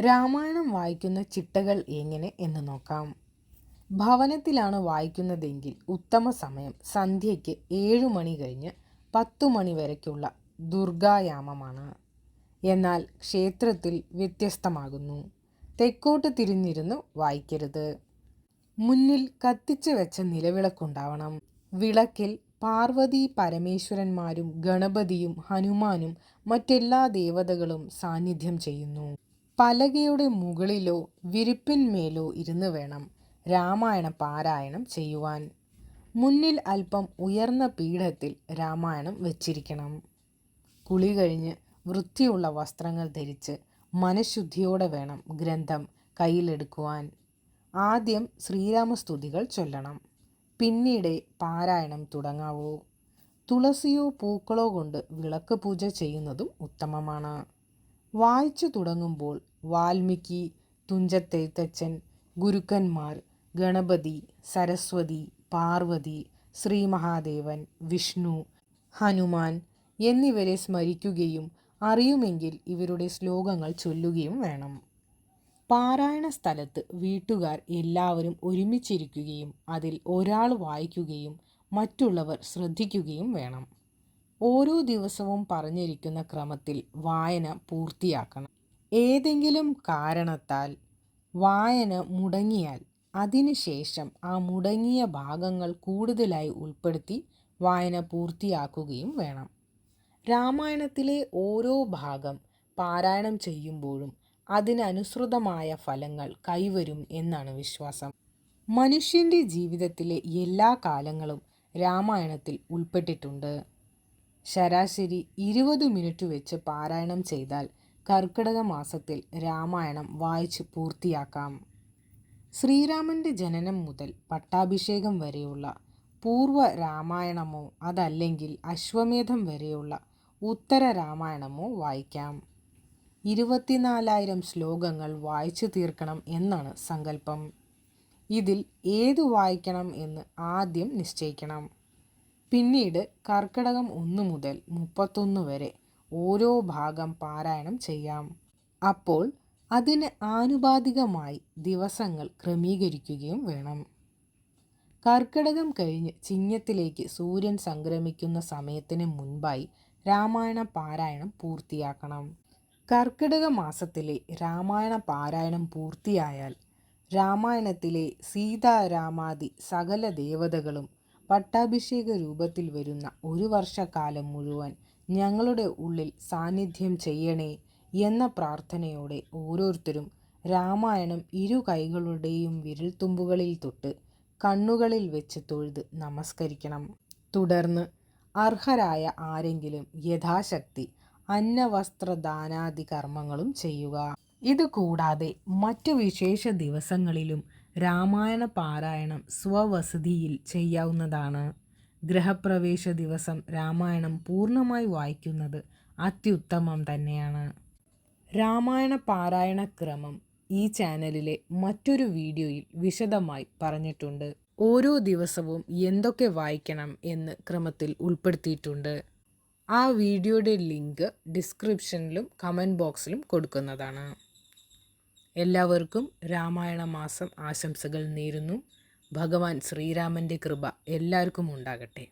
രാമായണം വായിക്കുന്ന ചിട്ടകൾ എങ്ങനെ എന്ന് നോക്കാം. ഭവനത്തിലാണ് വായിക്കുന്നതെങ്കിൽ ഉത്തമ സമയം സന്ധ്യയ്ക്ക് ഏഴു മണി കഴിഞ്ഞ് പത്തു മണി വരയ്ക്കുള്ള ദുർഗായാമമാണ്. എന്നാൽ ക്ഷേത്രത്തിൽ വ്യത്യസ്തമാകുന്നു. തെക്കോട്ട് തിരിഞ്ഞിരുന്നു വായിക്കരുത്. മുന്നിൽ കത്തിച്ചു വെച്ച നിലവിളക്കുണ്ടാവണം. വിളക്കിൽ പാർവതി പരമേശ്വരന്മാരും ഗണപതിയും ഹനുമാനും മറ്റെല്ലാ ദേവതകളും സാന്നിധ്യം ചെയ്യുന്നു. പലകയുടെ മുകളിലോ വിരിപ്പിന്മേലോ ഇരുന്ന് വേണം രാമായണ പാരായണം ചെയ്യുവാൻ. മുന്നിൽ അല്പം ഉയർന്ന പീഠത്തിൽ രാമായണം വച്ചിരിക്കണം. കുളി കഴിഞ്ഞ് വൃത്തിയുള്ള വസ്ത്രങ്ങൾ ധരിച്ച് മനഃശുദ്ധിയോടെ വേണം ഗ്രന്ഥം കയ്യിലെടുക്കുവാൻ. ആദ്യം ശ്രീരാമസ്തുതികൾ ചൊല്ലണം. പിന്നീട് പാരായണം തുടങ്ങാവൂ. തുളസിയോ പൂക്കളോ കൊണ്ട് വിളക്ക് പൂജ ചെയ്യുന്നതും ഉത്തമമാണ്. വായിച്ചു തുടങ്ങുമ്പോൾ വാൽമീകി തുഞ്ചത്തെഴുത്തച്ഛൻ ഗുരുക്കന്മാർ ഗണപതി സരസ്വതി പാർവതി ശ്രീ മഹാദേവൻ വിഷ്ണു ഹനുമാൻ എന്നിവരെ സ്മരിക്കുകയും അറിയുമെങ്കിൽ ഇവരുടെ ശ്ലോകങ്ങൾ ചൊല്ലുകയും വേണം. പാരായണ സ്ഥലത്ത് വീട്ടുകാർ എല്ലാവരും ഒരുമിച്ചിരിക്കുകയും അതിൽ ഒരാൾ വായിക്കുകയും മറ്റുള്ളവർ ശ്രദ്ധിക്കുകയും വേണം. ഓരോ ദിവസവും പറഞ്ഞിരിക്കുന്ന ക്രമത്തിൽ വായന പൂർത്തിയാക്കണം. ഏതെങ്കിലും കാരണത്താൽ വായന മുടങ്ങിയാൽ അതിനുശേഷം ആ മുടങ്ങിയ ഭാഗങ്ങൾ കൂടുതലായി ഉൾപ്പെടുത്തി വായന പൂർത്തിയാക്കുകയും വേണം. രാമായണത്തിലെ ഓരോ ഭാഗം പാരായണം ചെയ്യുമ്പോഴും അതിനനുസൃതമായ ഫലങ്ങൾ കൈവരും എന്നാണ് വിശ്വാസം. മനുഷ്യന്റെ ജീവിതത്തിലെ എല്ലാ കാലങ്ങളും രാമായണത്തിൽ ഉൾപ്പെട്ടിട്ടുണ്ട്. ശരാശരി ഇരുപത് മിനിറ്റ് വെച്ച് പാരായണം ചെയ്താൽ കർക്കിടക മാസത്തിൽ രാമായണം വായിച്ച് പൂർത്തിയാക്കാം. ശ്രീരാമന്റെ ജനനം മുതൽ പട്ടാഭിഷേകം വരെയുള്ള പൂർവ രാമായണമോ അതല്ലെങ്കിൽ അശ്വമേധം വരെയുള്ള ഉത്തര രാമായണമോ വായിക്കാം. ഇരുപത്തിനാലായിരം ശ്ലോകങ്ങൾ വായിച്ചു തീർക്കണം എന്നാണ് സങ്കല്പം. ഇതിൽ ഏതു വായിക്കണം എന്ന് ആദ്യം നിശ്ചയിക്കണം. പിന്നീട് കർക്കിടകം ഒന്ന് മുതൽ മുപ്പത്തൊന്ന് വരെ ഓരോ ഭാഗം പാരായണം ചെയ്യാം. അപ്പോൾ അതിന് ആനുപാതികമായി ദിവസങ്ങൾ ക്രമീകരിക്കുകയും വേണം. കർക്കിടകം കഴിഞ്ഞ് ചിങ്ങത്തിലേക്ക് സൂര്യൻ സംക്രമിക്കുന്ന സമയത്തിന് മുൻപായി രാമായണ പാരായണം പൂർത്തിയാക്കണം. കർക്കിടക മാസത്തിലെ രാമായണ പാരായണം പൂർത്തിയായാൽ രാമായണത്തിലെ സീതാരാമാദി സകല ദേവതകളും പട്ടാഭിഷേക രൂപത്തിൽ വരുന്ന ഒരു വർഷക്കാലം മുഴുവൻ ഞങ്ങളുടെ ഉള്ളിൽ സാന്നിധ്യം ചെയ്യണേ എന്ന പ്രാർത്ഥനയോടെ ഓരോരുത്തരും രാമായണം ഇരു കൈകളുടെയും വിരൽത്തുമ്പുകളിൽ തൊട്ട് കണ്ണുകളിൽ വെച്ച് തൊഴുത് നമസ്കരിക്കണം. തുടർന്ന് അർഹരായ ആരെങ്കിലും യഥാശക്തി അന്നവസ്ത്രദാനാദി കർമ്മങ്ങളും ചെയ്യുക. ഇത് കൂടാതെ മറ്റു വിശേഷ ദിവസങ്ങളിലും രാമായണ പാരായണം സ്വവസതിയിൽ ചെയ്യാവുന്നതാണ്. ഗ്രഹപ്രവേശ ദിവസം രാമായണം പൂർണമായി വായിക്കുന്നത് അത്യുത്തമം തന്നെയാണ്. രാമായണ പാരായണ ക്രമം ഈ ചാനലിലെ മറ്റൊരു വീഡിയോയിൽ വിശദമായി പറഞ്ഞിട്ടുണ്ട്. ഓരോ ദിവസവും എന്തൊക്കെ വായിക്കണം എന്ന് ക്രമത്തിൽ ഉൾപ്പെടുത്തിയിട്ടുണ്ട്. ആ വീഡിയോയുടെ ലിങ്ക് ഡിസ്ക്രിപ്ഷനിലും കമന്റ് ബോക്സിലും കൊടുക്കുന്നതാണ്. എല്ലാവർക്കും രാമായണ മാസം ആശംസകൾ നേരുന്നു. ഭഗവാൻ ശ്രീരാമന്റെ കൃപ എല്ലാവർക്കും ഉണ്ടാകട്ടെ.